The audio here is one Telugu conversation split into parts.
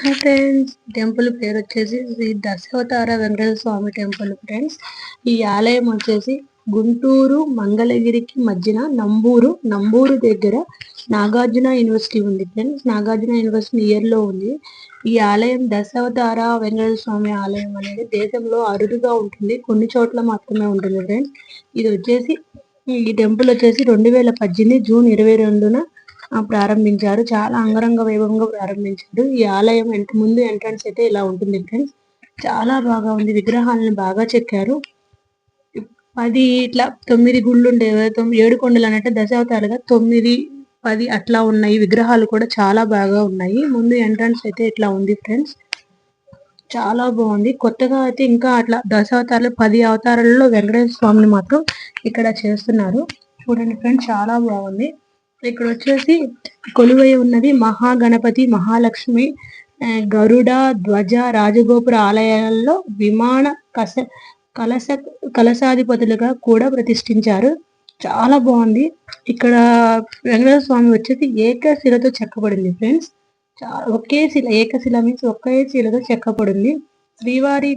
ఫ్రెండ్స్ టెంపుల్ పేరు వచ్చేసి శ్రీ దశావతార వెంకటేశ్వర స్వామి టెంపుల్ ఫ్రెండ్స్. ఈ ఆలయం వచ్చేసి గుంటూరు మంగళగిరికి మధ్యన నంబూరు నంబూరు దగ్గర నాగార్జున యూనివర్సిటీ ఉంది ఫ్రెండ్స్. నాగార్జున యూనివర్సిటీ నియర్లో ఉంది. ఈ ఆలయం దశావతార వెంకటేశ్వర స్వామి ఆలయం అనేది దేశంలో అరుదుగా ఉంటుంది. కొన్ని చోట్ల మాత్రమే ఉంటుంది ఫ్రెండ్స్. ఇది వచ్చేసి ఈ టెంపుల్ వచ్చేసి రెండు వేల పద్దెనిమిది జూన్ ఇరవై రెండున ప్రారంభించారు. చాలా అంగరంగ వైభవంగా ప్రారంభించారు. ఈ ఆలయం ముందు ఎంట్రన్స్ అయితే ఇలా ఉంటుంది ఫ్రెండ్స్. చాలా బాగా ఉంది. విగ్రహాలను బాగా చెక్కారు. పది ఇట్లా తొమ్మిది గుళ్ళు ఉండే ఏడు కొండలు అన్నట్టు దశావతారుగా తొమ్మిది పది అట్లా ఉన్నాయి. విగ్రహాలు కూడా చాలా బాగా ఉన్నాయి. ముందు ఎంట్రన్స్ అయితే ఇట్లా ఉంది ఫ్రెండ్స్. చాలా బాగుంది. కొత్తగా అయితే ఇంకా అట్లా దశావతారాలు పది అవతారాలలో వెంకటేశ్వర స్వామిని మాత్రం ఇక్కడ చేస్తున్నారు. చూడండి ఫ్రెండ్స్ చాలా బాగుంది. ఇక్కడ వచ్చేసి కొలువై ఉన్నది మహాగణపతి మహాలక్ష్మి గరుడ ధ్వజ రాజగోపుర ఆలయాల్లో విమాన కస కలస కలశాధిపతులుగా కూడా ప్రతిష్ఠించారు. చాలా బాగుంది. ఇక్కడ వెంకటేశ్వర స్వామి వచ్చేసి ఏకశిలతో చెక్కబడింది ఫ్రెండ్స్. ఒకే శిల ఏకశిల మీన్స్ ఒకే శిలతో చెక్కబడింది. శ్రీవారి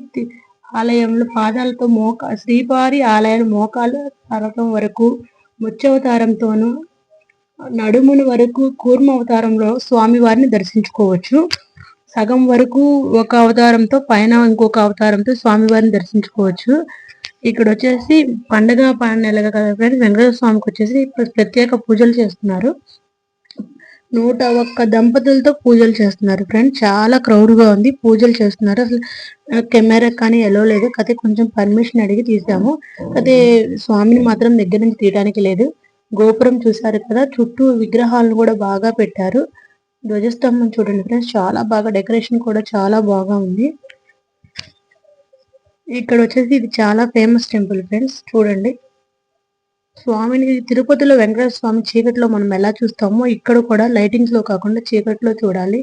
ఆలయంలో పాదాలతో మోక శ్రీవారి ఆలయాలు మోకాలు తరగం వరకు ముచ్చవతారంతోనూ నడుముని వరకు కూర్మ అవతారంలో స్వామివారిని దర్శించుకోవచ్చు. సగం వరకు ఒక అవతారంతో పైన ఇంకొక అవతారంతో స్వామివారిని దర్శించుకోవచ్చు. ఇక్కడ వచ్చేసి పండగ నెలగా కదా ఫ్రెండ్స్ వెంకటేశ్వర స్వామికి వచ్చేసి ప్రత్యేక పూజలు చేస్తున్నారు. నూట ఒక్క దంపతులతో పూజలు చేస్తున్నారు. ఫ్రెండ్స్ చాలా క్రౌడ్గా ఉంది. పూజలు చేస్తున్నారు. అసలు కెమెరా కానీ ఎలా లేదు. కదే కొంచెం పర్మిషన్ అడిగి తీసాము. అదే స్వామిని మాత్రం దగ్గర నుంచి తీయడానికి లేదు. గోపురం చూసారు కదా చుట్టూ విగ్రహాలను కూడా బాగా పెట్టారు. ధ్వజస్తంభం చూడండి ఫ్రెండ్స్ చాలా బాగా డెకరేషన్ కూడా చాలా బాగా ఉంది. ఇక్కడ వచ్చేసి ఇది చాలా ఫేమస్ టెంపుల్ ఫ్రెండ్స్ చూడండి. స్వామిని తిరుపతిలో వెంకటేశ్వర స్వామి చీకట్లో మనం ఎలా చూస్తామో ఇక్కడ కూడా లైటింగ్స్లో కాకుండా చీకట్లో చూడాలి.